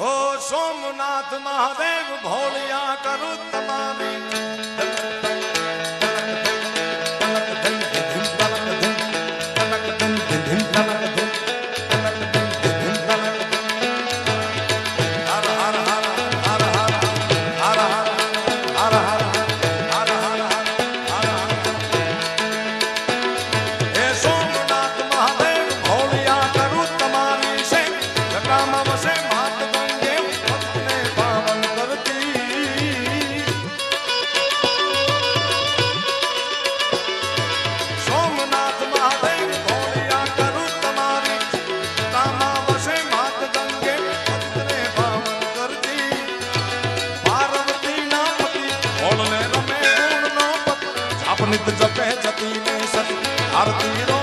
ઓ સોમનાથ મહાદેવ ભોળિયા કરું તમારી आप नित जपे जती में सत। आरती